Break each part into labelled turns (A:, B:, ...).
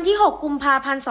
A: วันที่ 6 กุมภาพันธ์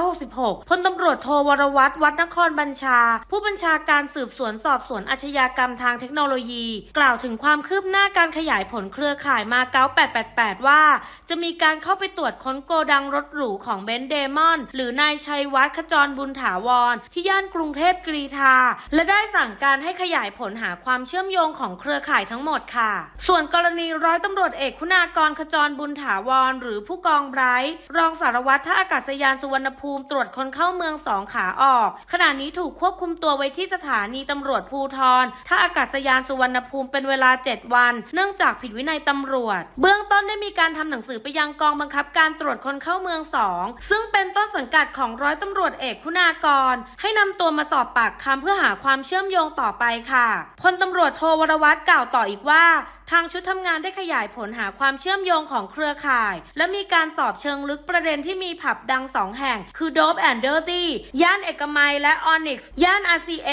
A: 2566 พลตำรวจโทวรวัตรวัดนครบัญชา ผู้บัญชาการสืบสวนสอบสวนอาชญากรรมทางเทคโนโลยี กล่าวถึงความคืบหน้าการขยายผลเครือข่ายมาเก๊า888 ว่า จะมีการเข้าไปตรวจค้นโกดังรถหรูของเบนเดมอน หรือนายชัยวัฒน์ขจรบุญถาวร ที่ย่านกรุงเทพกรีฑาและได้สั่งการให้ขยายผลหาความเชื่อมโยงของเครือข่ายทั้งหมดค่ะ ส่วนกรณีร้อยตำรวจเอกคุณากรขจรบุญถาวร หรือผู้กองไบรท์รองสารวัตรท่าอากาศยานสุวรรณภูมิตรวจคนเข้าเมืองสองขาออก ขณะนี้ถูกควบคุมตัวไว้ที่สถานีตำรวจภูทรท่าอากาศยานสุวรรณภูมิเป็นเวลา 7 วัน เนื่องจากผิดวินัยตำรวจ เบื้องต้นได้มีการทำหนังสือไปยังกองบังคับการตรวจคนเข้าเมืองสองซึ่งเป็นต้นสังกัดของร้อยตำรวจเอกคุณากร ให้นำตัวมาสอบปากคำเพื่อหาความเชื่อมโยงต่อไปค่ะพลตำรวจโทวรวัตรกล่าวต่ออีกว่า ทางชุดทำงานได้ขยายผลหาความเชื่อมโยงของเครือข่าย และมีการสอบเชิงลึกประเด็นที่มีผับดังสองแห่ง คือ Dope and Dirty ย่านเอกมัยและ Onyx ย่าน RCA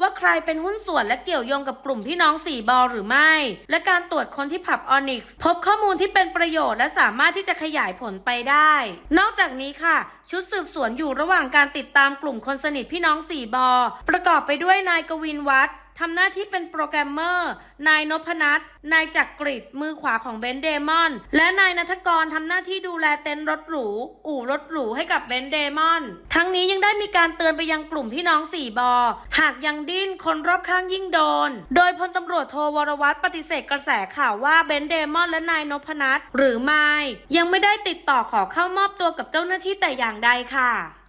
A: ว่าใครเป็นหุ้นส่วนและเกี่ยวโยงกับกลุ่มพี่น้องสี่บอหรือไม่ และการตรวจคนที่ผับ Onyx พบข้อมูลที่เป็นประโยชน์และสามารถที่จะขยายผลไปได้ นอกจากนี้ค่ะ ชุดสืบสวนอยู่ระหว่างการติดตามกลุ่มคนสนิทพี่น้องสี่บอประกอบไปด้วยนายกวินวัฒน์ ทำหน้าที่เป็นโปรแกรมเมอร์ นายนพนัทนายจักริดมือขวาของเบนเดมอน และนายนัทกรทำหน้าที่ดูแลเต็นท์รถหรู อู่รถหรูให้กับเบนเดมอน ทั้งนี้ยังได้มีการเตือนไปยังกลุ่มพี่น้องสี่บอ หากยังดิ้นคนรอบข้างยิ่งโดน โดยพลตำรวจโทวรวัตรปฏิเสธกระแสข่าวว่าเบนเดมอนและนายนพนัทหรือไม่ยังไม่ได้ติดต่อขอเข้ามอบตัวกับเจ้าหน้าที่แต่อย่างใดค่ะ